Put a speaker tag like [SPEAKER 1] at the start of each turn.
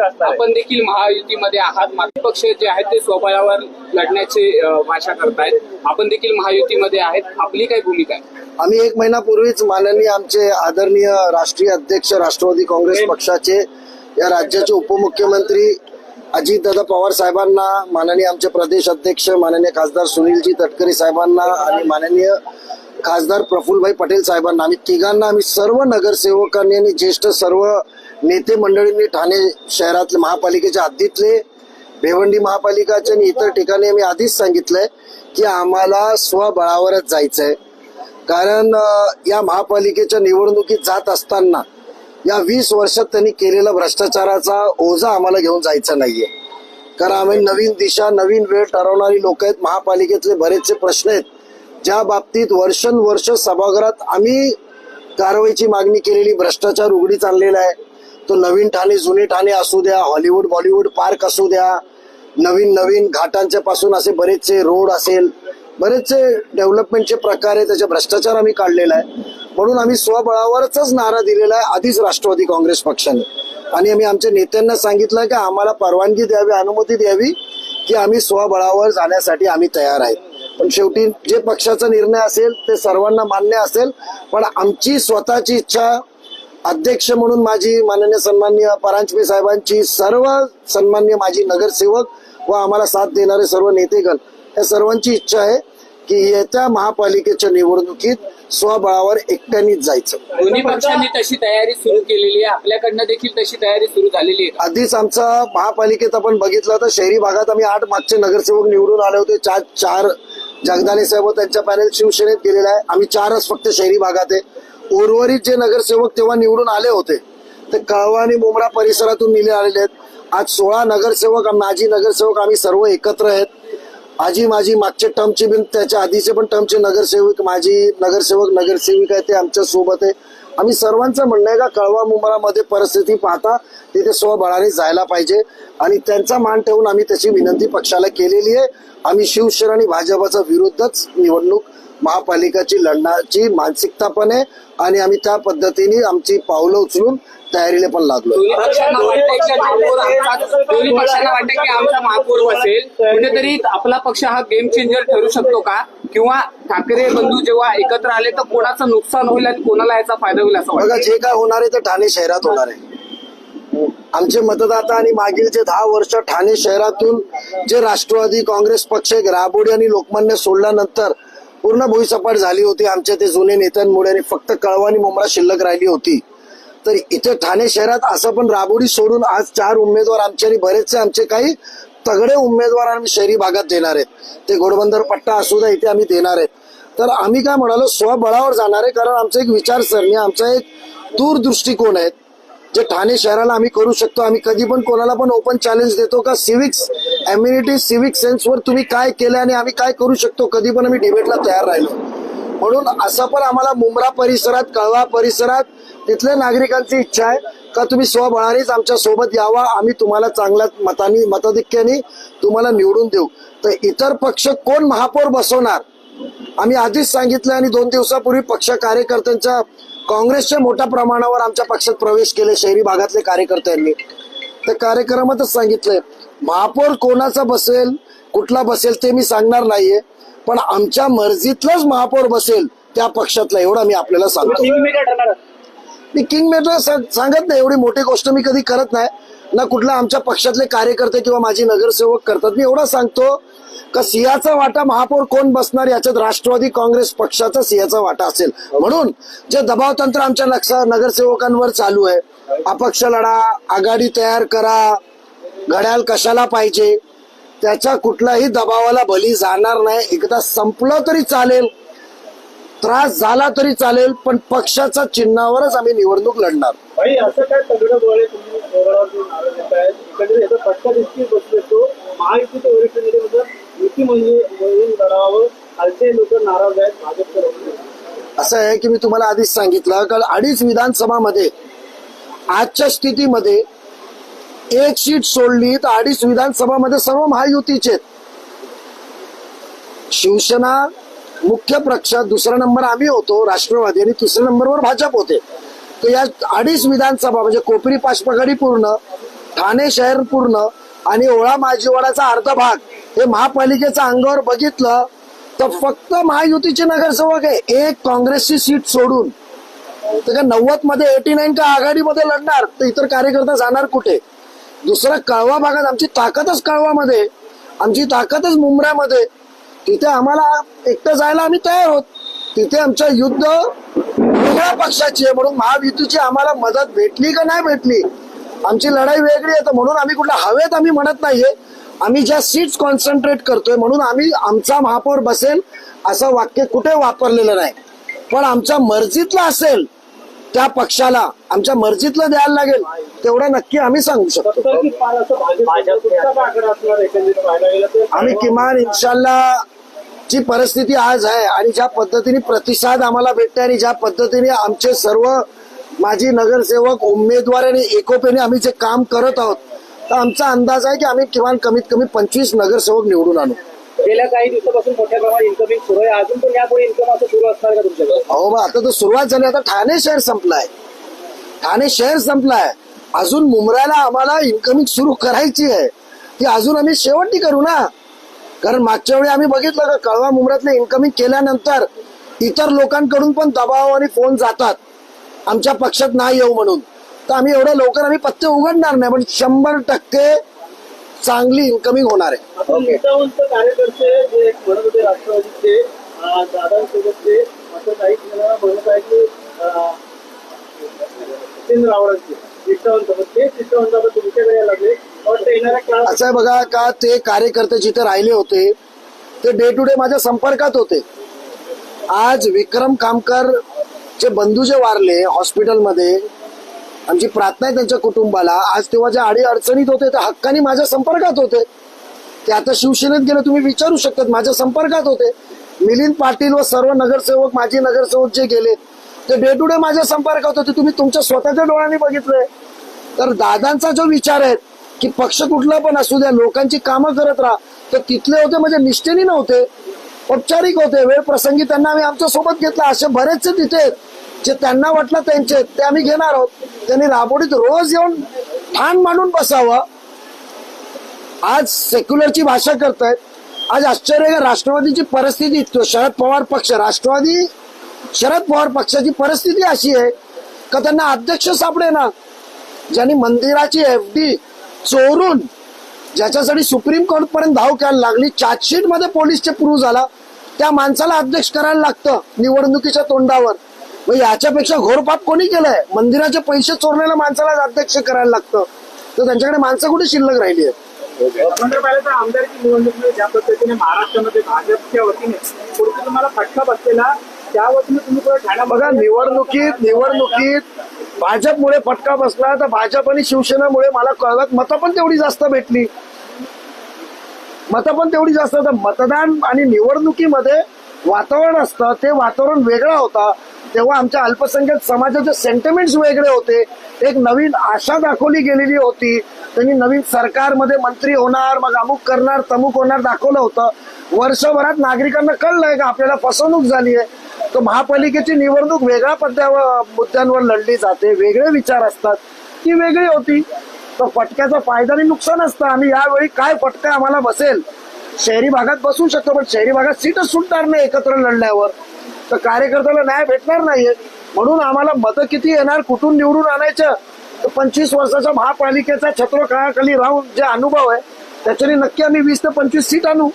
[SPEAKER 1] आपण देखील महायुतीमध्ये आहात. मात्र पक्ष जे आहेत ते स्वबळावर लढण्याची भाषा करतायत. आपण देखील महायुतीमध्ये आहेत. आपली काय भूमिका आहे?
[SPEAKER 2] आम्ही एक महिन्यापूर्वीच माननीय आमचे आदरणीय राष्ट्रीय अध्यक्ष राष्ट्रवादी काँग्रेस पक्षाचे या राज्याचे उपमुख्यमंत्री अजितदादा पवार साहेबांना माननीय आमचे प्रदेश अध्यक्ष माननीय खासदार सुनीलजी तटकरे साहेबांना आणि माननीय खासदार प्रफुल्लभाई पटेल साहेबांना आम्ही तिघांना आम्ही सर्व नगरसेवकांनी आणि ज्येष्ठ सर्व नेते मंडळींनी ठाणे शहरातले महापालिकेच्या हद्दीतले भिवंडी महापालिकाच्या आणि इतर ठिकाणी आम्ही आधीच सांगितलंय की आम्हाला स्वबळावरच जायचंय. कारण या महापालिकेच्या निवडणुकीत जात असताना या वीस वर्षात त्यांनी केलेला भ्रष्टाचाराचा ओझा आम्हाला घेऊन जायचा नाहीये. कारण आम्ही नवीन दिशा नवीन वेळ ठरवणारी लोक आहेत महापालिकेतले बरेचसे प्रश्न आहेत ज्या बाबतीत वर्षानुवर्ष सभागृहात आम्ही कारवाईची मागणी केलेली भ्रष्टाचार उघडीच आणलेला आहे. तो नवीन ठाणे जुने ठाणे असू द्या हॉलिवूड बॉलिवूड पार्क असू द्या नवीन नवीन घाटांच्या पासून असे बरेचसे रोड असेल बरेचसे डेव्हलपमेंटचे प्रकार आहे त्याचे भ्रष्टाचार आम्ही काढलेला आहे. म्हणून आम्ही स्वबळावरच नारा दिलेला आहे आधीच राष्ट्रवादी काँग्रेस पक्षाने. आणि आम्ही आमच्या नेत्यांना सांगितलं की आम्हाला परवानगी द्यावी अनुमती द्यावी की आम्ही स्वबळावर जाण्यासाठी आम्ही तयार आहेत पण शेवटी जे पक्षाचा निर्णय असेल ते सर्वांना मान्य असेल पण आमची स्वतःची इच्छा अध्यक्ष म्हणून माझी माननीय सन्माननीय परांजपे साहेबांची सर्व सन्माननीय माझी नगरसेवक व आम्हाला साथ देणारे सर्व नेतेगण या सर्वांची इच्छा आहे की येत्या महापालिकेच्या निवडणुकीत स्वबळावर एकट्यानेच जायचं.
[SPEAKER 1] दोन्ही पक्षांनी तशी तयारी सुरू केलेली आहे. आपल्याकडनं देखील तशी तयारी सुरू झालेली आहे.
[SPEAKER 2] आधीच आमचा महापालिकेत आपण बघितलं तर शहरी भागात आम्ही आठ मागचे नगरसेवक निवडून आले होते. चार चार जगदाले साहेब त्यांच्या पॅनल शिवसेनेत गेलेला आहे. आम्ही चारच फक्त शहरी भागात आहे. उर्वरित जे नगरसेवक तेव्हा निवडून आले होते ते कळवा आणि मुंबरा परिसरातून निले आलेले आहेत. आज सोळा नगरसेवक माजी नगरसेवक आम्ही सर्व एकत्र आहेत. आजी माझी मागच्या टर्मचे बिन त्याच्या आधीचे पण टर्मचे नगरसेवक माझी नगरसेवक नगरसेविका आहे ते आमच्यासोबत आहे. आम्ही सर्वांचं म्हणणं आहे का कळवा मुंबरामध्ये परिस्थिती पाहता तिथे स्वबळाने जायला पाहिजे. आणि त्यांचा मान ठेवून आम्ही त्याची विनंती पक्षाला केलेली आहे. आम्ही शिवसेना आणि भाजपाचा विरुद्धच निवडणूक महापालिकाची लढण्याची मानसिकता पण आहे आणि आम्ही त्या पद्धतीने आमची पावलं उचलून तयारीला पण लागलो.
[SPEAKER 1] दोन्ही पक्षांना वाटतंय की आमचा- महापौर बसेल कुठेतरी आपला पक्ष हा गेम चेंजर ठरू शकतो का? किंवा ठाकरे बंधू जेव्हा एकत्र आले तर कोणाचं नुकसान होईल आणि कोणाला याचा फायदा होईल असं
[SPEAKER 2] बघा
[SPEAKER 1] वाटतं?
[SPEAKER 2] जे काय होणार आहे ते ठाणे शहरात होणार आहे. आमचे मतदाता आणि मागील जे दहा वर्ष ठाणे शहरातून जे राष्ट्रवादी काँग्रेस पक्ष राबोडी आणि लोकमान्य सोडल्यानंतर पूर्ण भुईसपाट झाली होती. आमच्या ते जुने नेत्यांमुळे आणि फक्त कळवा आणि मुंबरा शिल्लक राहिली होती. तर इथे ठाणे शहरात असं पण राबोडी सोडून आज चार उमेदवार आमचे आणि बरेचसे आमचे काही तगडे उमेदवार आम्ही शहरी भागात देणार आहेत. ते घोडबंदर पट्टा असू द्या इथे आम्ही देणार आहेत. तर आम्ही काय म्हणालो स्वबळावर जाणार आहे कारण आमचं एक विचारसरणी आमचा एक दूरदृष्टिकोन आहे. जे ठाणे शहराला आम्ही करू शकतो आम्ही कधी पण कोणाला पण ओपन चॅलेंज देतो का? सिविक्स एम्युनिटी सिविक सेन्सवर तुम्ही काय केलं आणि आम्ही काय करू शकतो? कधी पण आम्ही डिबेटला तयार राहिलो. म्हणून असं पण आम्हाला मुंब्रा परिसरात कळवा परिसरात तिथल्या नागरिकांची इच्छा आहे का तुम्ही स्वबळानेच आमच्यासोबत यावा? आम्ही तुम्हाला चांगल्या मतानी मताधिक्याने तुम्हाला निवडून देऊ. तर इतर पक्ष कोण महापौर बसवणार? आम्ही आधीच सांगितलं आणि दोन दिवसापूर्वी पक्ष कार्यकर्त्यांच्या काँग्रेसच्या मोठ्या प्रमाणावर आमच्या पक्षात प्रवेश केले शहरी भागातले कार्यकर्त्यांनी. तर कार्यक्रमातच सांगितलंय महापौर कोणाचा बसेल कुठला बसेल ते मी सांगणार नाहीये पण आमच्या मर्जीतलाच महापौर बसेल त्या पक्षातला एवढा मी आपल्याला सांगतो. मी किंग मेकर सांगत नाही एवढी मोठी गोष्ट मी कधी करत नाही. ना कुठला आमच्या पक्षातले कार्यकर्ते किंवा माझे नगरसेवक करतात. मी एवढा सांगतो का सिंहाचा वाटा महापौर कोण बसणार याच्यात राष्ट्रवादी काँग्रेस पक्षाचा सिंहाचा वाटा असेल. म्हणून जे दबाव तंत्र आमच्या नक्षा नगरसेवकांवर चालू आहे अपक्ष लढा आघाडी तयार करा घड्याळ कशाला पाहिजे त्याच्या कुठलाही दबावाला बली जाणार नाही. एकदा संपलं तरी चालेल. त्रास झाला तरी चालेल पण पक्षाच्या चिन्हावरच आम्ही निवडणूक लढणार.
[SPEAKER 3] भाई असं काय म्हणजे लोक
[SPEAKER 2] असं आहे की मी तुम्हाला आधीच सांगितलं कारण अडीच विधानसभामध्ये आजच्या स्थितीमध्ये एक सीट सोडली तर अडीच विधानसभामध्ये सर्व महायुतीचे. शिवसेना मुख्य पक्ष दुसरा नंबर आम्ही होतो राष्ट्रवादी आणि तिसऱ्या नंबरवर भाजप होते. तर या अडीच विधानसभा म्हणजे कोपरी पाचपगडी पूर्ण ठाणे शहर पूर्ण आणि ओळा माजीवाडाचा अर्ध भाग हे महापालिकेच्या अंगावर बघितलं तर फक्त महायुतीचे नगरसेवक आहे. एक काँग्रेसची सीट सोडून. तर का नव्वदमध्ये एटी नाईन का आघाडीमध्ये लढणार? तर इतर कार्यकर्ता जाणार कुठे? दुसरा कळवा भागात आमची ताकदच कळवामध्ये. आमची ताकदच मुंबऱ्यामध्ये तिथे आम्हाला एकटं जायला आम्ही तयार आहोत तिथे आमचं युद्ध वेगळ्या पक्षाची आहे म्हणून महायुतीची आम्हाला मदत भेटली का नाही भेटली? आमची लढाई वेगळी आहे तर म्हणून आम्ही कुठल्या हवेत आम्ही म्हणत नाहीये. आम्ही ज्या सीट्स कॉन्सन्ट्रेट करतोय म्हणून आम्ही आमचा महापौर बसेल असं वाक्य कुठे वापरलेलं नाही. पण आमच्या मर्जीतलं असेल त्या पक्षाला आमच्या मर्जीतलं द्यायला लागेल तेवढं नक्की आम्ही सांगू शकतो. आम्ही किमान इन्शाल्ला ची परिस्थिती आज आहे आणि ज्या पद्धतीने प्रतिसाद आम्हाला भेटते आणि ज्या पद्धतीने आमचे सर्व माजी नगरसेवक उमेदवार आणि एकोपेने आम्ही जे काम करत आहोत तर आमचा अंदाज आहे की आम्ही किमान कमीत कमी पंचवीस नगरसेवक निवडून आणू.
[SPEAKER 3] गेल्या काही दिवसापासून मोठ्या प्रमाणात इन्कमिंग सुरू आहे. अजून पण यापुढे इन्कम असं सुरू असणार का तुमच्याकडे?
[SPEAKER 2] अहो बा आता तर सुरुवात झाली. आता ठाणे शहर संपलाय. ठाणे शहर संपलाय. अजून मुंबऱ्याला आम्हाला इन्कमिंग सुरू करायची आहे. ती अजून आम्ही शेवटी करू ना. कारण मागच्या वेळी आम्ही बघितलं का कळवा मुंबऱ्यातले इन्कमिंग केल्यानंतर इतर लोकांकडून पण दबाव आणि फोन जातात. आमच्या पक्षात नाही येऊ म्हणून. तर आम्ही एवढ्या लवकर आम्ही पत्ते उघडणार नाही पण शंभर टक्के चांगली इन्कमिंग होणार आहे.
[SPEAKER 3] कार्यकर्ते राष्ट्रवादीचे असं आहे
[SPEAKER 2] बघा का ते कार्यकर्ते जिथे राहिले होते ते डे टू डे माझ्या संपर्कात होते. आज विक्रम कामकर जे बंधू जे वारले हॉस्पिटलमध्ये आमची प्रार्थना आहे त्यांच्या कुटुंबाला आज तेव्हा ज्या अडी अडचणीत होते त्या हक्काने माझ्या संपर्कात होते. ते आता शिवसेनेत गेले तुम्ही विचारू शकतात माझ्या संपर्कात होते. मिलिंद पाटील व सर्व नगरसेवक माजी नगरसेवक जे गेले ते डे टू डे माझ्या संपर्कात होते. तुम्ही तुमच्या स्वतःच्या डोळ्यांनी बघितलंय. तर दादांचा जो विचार आहे की पक्ष कुठला पण असू द्या लोकांची कामं करत राहा. तर तिथले होते म्हणजे निष्ठेनी नव्हते औपचारिक होते. वेळ प्रसंगी त्यांना आम्ही आमच्यासोबत घेतला. असे बरेचसे तिथे जे त्यांना वाटलं त्यांचे ते आम्ही घेणार आहोत. त्यांनी राबोडीत रोज येऊन ठाण मांडून बसावं. आज सेक्युलरची भाषा करतायत. आज आश्चर्य राष्ट्रवादीची परिस्थिती तो शरद पवार पक्ष राष्ट्रवादी शरद पवार पक्षाची परिस्थिती अशी आहे का त्यांना अध्यक्ष सापडे ना ज्यांनी मंदिराची एफ डी चोरून ज्याच्यासाठी सुप्रीम कोर्ट पर्यंत धाव करायला लागली चार्जशीटमध्ये पोलीसचे प्रूव्ह झाला त्या माणसाला अध्यक्ष करायला लागतं निवडणुकीच्या तोंडावर. मग याच्यापेक्षा घोरपाप कोणी केलंय? मंदिराचे पैसे चोरलेल्या माणसाला अध्यक्ष करायला लागतं. तर त्यांच्याकडे माणसं कुठे शिल्लक राहिली आहेत?
[SPEAKER 3] आमदारकी निवडणुकीमध्ये ज्या पद्धतीने महाराष्ट्रामध्ये भाजपच्या वतीने तुम्हाला फटका बसलेला त्या वतीने तुम्ही पुढे
[SPEAKER 2] बघा निवडणुकीत निवडणुकीत भाजपमुळे फटका बसला तर भाजप आणि शिवसेनेमुळे मला कळवत मतं पण तेवढी जास्त भेटली. मतं पण तेवढी जास्त तर मतदान आणि निवडणुकीमध्ये वातावरण असतं ते वातावरण वेगळं होता. तेव्हा आमच्या अल्पसंख्याक समाजाचे सेंटिमेंट्स वेगळे होते. एक नवीन आशा दाखवली गेलेली होती. त्यांनी नवीन सरकारमध्ये मंत्री होणार मग अमुक करणार तमुक होणार दाखवलं होतं. वर्षभरात नागरिकांना कळलंय का आपल्याला फसवणूक झाली आहे तर महापालिकेची निवडणूक वेगळ्या पद्यावर मुद्द्यांवर लढली जाते वेगळे विचार असतात. ती वेगळी होती. तर फटक्याचा फायदा आणि नुकसान असतं. आम्ही यावेळी काय फटका आम्हाला बसेल? शहरी भागात बसू शकतो पण शहरी भागात सीटच सुटणार नाही एकत्र लढल्यावर. तर कार्यकर्त्याला न्याय भेटणार नाहीये. म्हणून आम्हाला मतं किती येणार कुठून निवडून आणायचं? तर पंचवीस वर्षाच्या महापालिकेचा छत्र काळाखाली राहून जे अनुभव आहे त्याच्याने नक्की आम्ही वीस ते पंचवीस सीट आणू.